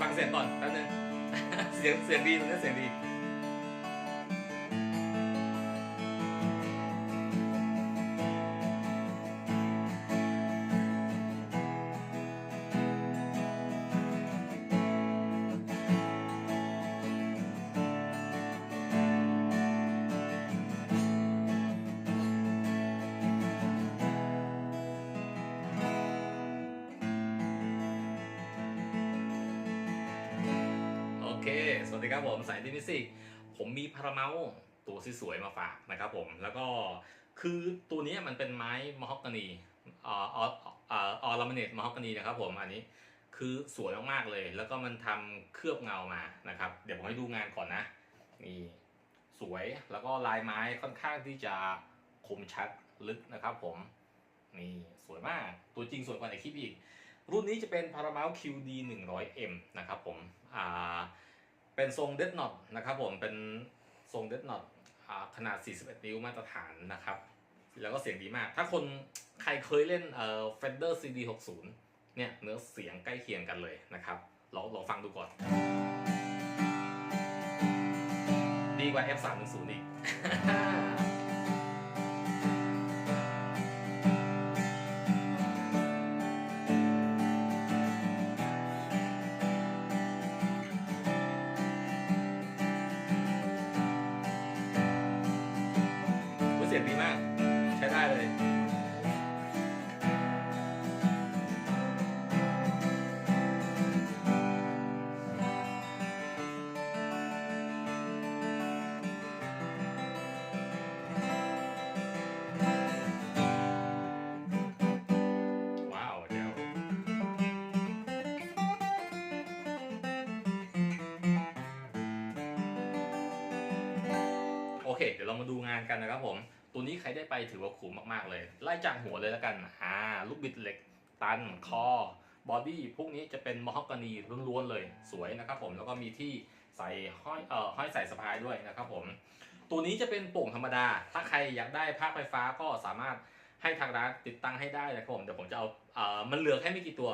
ฟังเสียงก่อนแป๊บนึงเสียงเสียงดีตรงนี้เสียงดี วัสดีครับผมสายดิมิสิกผมมีพาราเมาส์ตัวสวยๆมาฝากนะครับผมแล้วก็คือตัวนี้มันเป็นไม้มะฮอกกานีออออลามิเนตมะฮอกกานีนะครับผมอันนี้คือสวยมากๆเลย แล้วก็มันทำเคลือบเงามานะครับ เดี๋ยวผมให้ดูงานก่อนนะนี่สวยแล้วก็ลายไม้ค่อนข้างที่จะคมชัดลึกนะครับผมนี่สวยมากตัวจริงสวยกว่าในคลิปอีก รุ่นนี้จะเป็น Paramount QD 100M นะครับผมอ่า เป็นทรงเดดน็อตนะครับผมเป็นทรงเดดน็อตขนาด 41 นิ้วมาตรฐานนะครับ แล้วก็เสียงดีมาก ถ้าคนใครเคยเล่นเอ่อ Fender CD 60เนี่ยเนื้อเสียงใกล้เคียงกันเลยนะครับลองลองฟังดูก่อน ดีกว่า F 3 1 0 อีก เสียงดีมาก ใช้ได้เลยว้าวเดี๋ยโอเค เดี๋ยวเรามาดูงานกันนะครับผม ตัวนี้ใครได้ไปถือว่าคุ้มมากๆเลย ไล่จากหัวเลยแล้วกันอ่าลูกบิดเหล็กตันคอบอดี้พวกนี้จะเป็นมอฮอกกานีล้วนๆเลยสวยนะครับผมแล้วก็มีที่ใส่ห้อยเอ่อห้อยใส่สะพายด้วยนะครับผม ตัวนี้จะเป็นโป่งธรรมดา ถ้าใครอยากได้ภาคไฟฟ้าก็สามารถให้ทางร้านติดตั้งให้ได้นะครับผมเดี๋ยวผมจะเอาเอ่อมันเหลือแค่ไม่กี่ตัว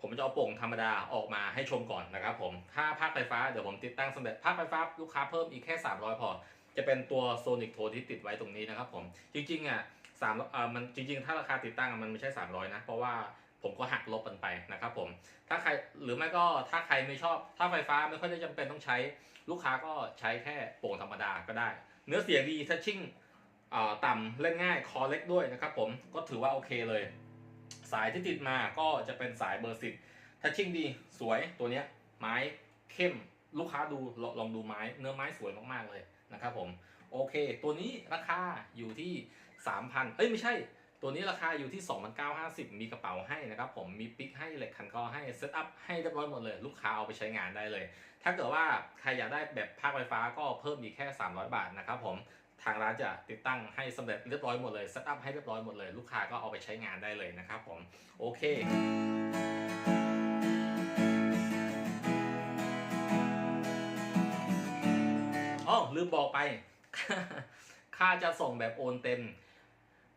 ผมจะเอาโป่งธรรมดาออกมาให้ชมก่อนนะครับผมถ้าภาคไฟฟ้าเดี๋ยวผมติดตั้งสำเร็จภาคไฟฟ้าลูกค้าเพิ่มอีกแค่ 300 พอ จะเป็นตัวโซนิกโทที่ติดไว้ตรงนี้นะครับผม จริงๆอะสามเออมันจริง ๆ ถ้าราคาติดตั้งมันไม่ใช่ 300 นะ เพราะว่าผมก็หักลบมันไปนะครับผม ถ้าใครหรือไม่ก็ถ้าใครไม่ชอบ ถ้าไฟฟ้าไม่ค่อยได้จำเป็นต้องใช้ลูกค้าก็ใช้แค่โป่งธรรมดาก็ได้ เนื้อเสียงดีทัชชิ่งเอ่อต่ำเล่นง่ายคอเล็กด้วยนะครับผมก็ถือว่าโอเคเลย สายที่ติดมาก็จะเป็นสายเบอร์สิบทัชชิ่งดีสวยตัวเนี้ยไม้เข้มลูกค้าดูลองดูไม้เนื้อไม้สวยมากๆเลย นะครับผมโอเค ตัวนี้ราคาอยู่ที่ 3,000เอ้ยไม่ใช่ ตัวนี้ราคาอยู่ที่ 2,950 มีกระเป๋าให้นะครับผมมีปิกให้เหล็กขันกอให้เซตอัพให้เรียบร้อยหมดเลย ลูกค้าเอาไปใช้งานได้เลย ถ้าเกิดว่าใครอยากได้แบบภาคไฟฟ้าก็เพิ่มอีกแค่ 300 บาทนะครับผมทางร้านจะติดตั้งให้สำเร็จเรียบร้อยหมดเลยเซตอัพให้เรียบร้อยหมดเลย ลูกค้าก็เอาไปใช้งานได้เลยนะครับผมโอเค ลืมบอกไป ค่าจะส่งแบบโอนเต็ม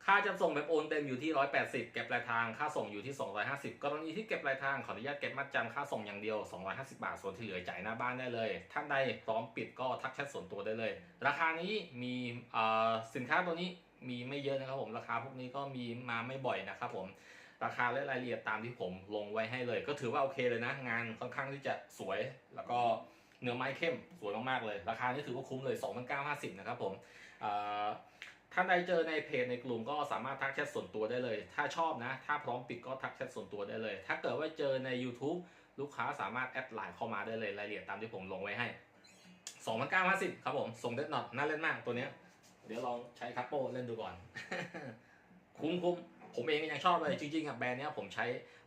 ค่าจะส่งแบบโอนเต็มอยู่ที่ 180 เก็บปลายทาง ค่าส่งอยู่ที่ 250 กรณีที่เก็บปลายทางขออนุญาตเก็บมัดจำค่าส่งอย่างเดียว 250 บาท ส่วนที่เหลือจ่ายหน้าบ้านได้เลย ท่านใดพร้อมปิดก็ทักแชทส่วนตัวได้เลย ราคานี้มีอ่อสินค้าตัวนี้มีไม่เยอะนะครับผมราคาพวกนี้ก็มีมาไม่บ่อยนะครับผมราคาและรายละเอียดตามที่ผมลงไว้ให้เลย ก็ถือว่าโอเคเลยนะ งานค่อนข้างที่จะสวยแล้วก็ เนื้อไม้เข้มสวยมากๆเลย ราคานี้ถือว่าคุ้มเลย 2,950 นะครับผมท่านใดเจอในเพจในกลุ่มก็สามารถทักแชทส่วนตัวได้เลย ถ้าชอบนะ ถ้าพร้อมปิดก็ทักแชทส่วนตัวได้เลย ถ้าเกิดว่าเจอใน YouTube ลูกค้าสามารถแอดไลน์เข้ามาได้เลยรายละเอียดตามที่ผมลงไว้ให้ 2,950 ครับผมส่งเด็ดหนอตน่าเล่นมากตัวเนี้ย เดี๋ยวลองใช้คัปโปเล่นดูก่อน คุ้มคุ้มผมเองก็ยังชอบเลยจริงๆอะแบรนด์เนี้ยผมใช้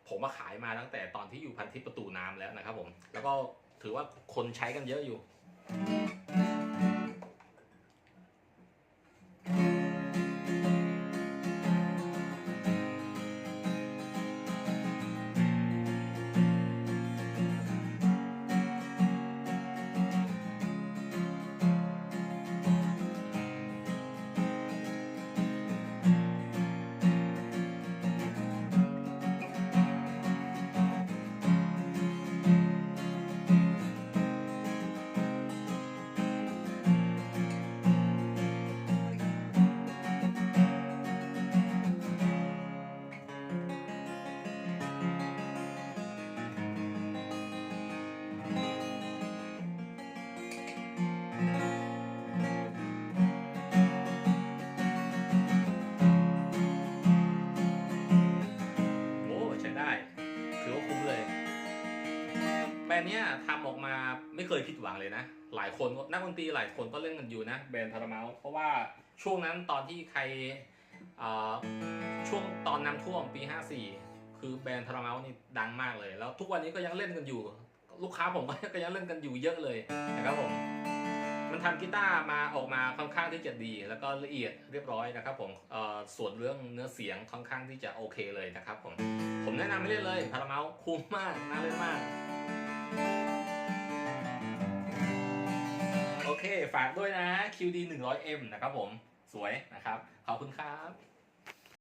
ผมมาขายมาตั้งแต่ตอนที่อยู่พันทิปประตูน้ำแล้วนะครับผม แล้วก็ ถือว่าคนใช้กันเยอะอยู่ นด์เนี้ยทำออกมาไม่เคยผิดหวังเลยนะ หลายคนนักดนตรีหลายคนก็เล่นกันอยู่นะแบรนด์พาราเมลเพราะว่าช่วงนั้นตอนที่ใครช่วงตอนน้ำท่วมปี 54 คือแบรนด์พาราเมลนี่ดังมากเลย แล้วทุกวันนี้ก็ยังเล่นกันอยู่ ลูกค้าผมก็ยังเล่นกันอยู่เยอะเลยนะครับผมมันทำกีตาร์มาออกมาค่อนข้างที่จะดี แล้วก็ละเอียดเรียบร้อยนะครับผมส่วนเรื่องเนื้อเสียงค่อนข้างที่จะโอเคเลยนะครับผมผมแนะนำให้เล่นเลยพาราเมลคุ้มมากน่าเล่นมาก โอเค ฝากด้วยนะ QD 100M นะครับผม สวยนะครับ ขอบคุณครับ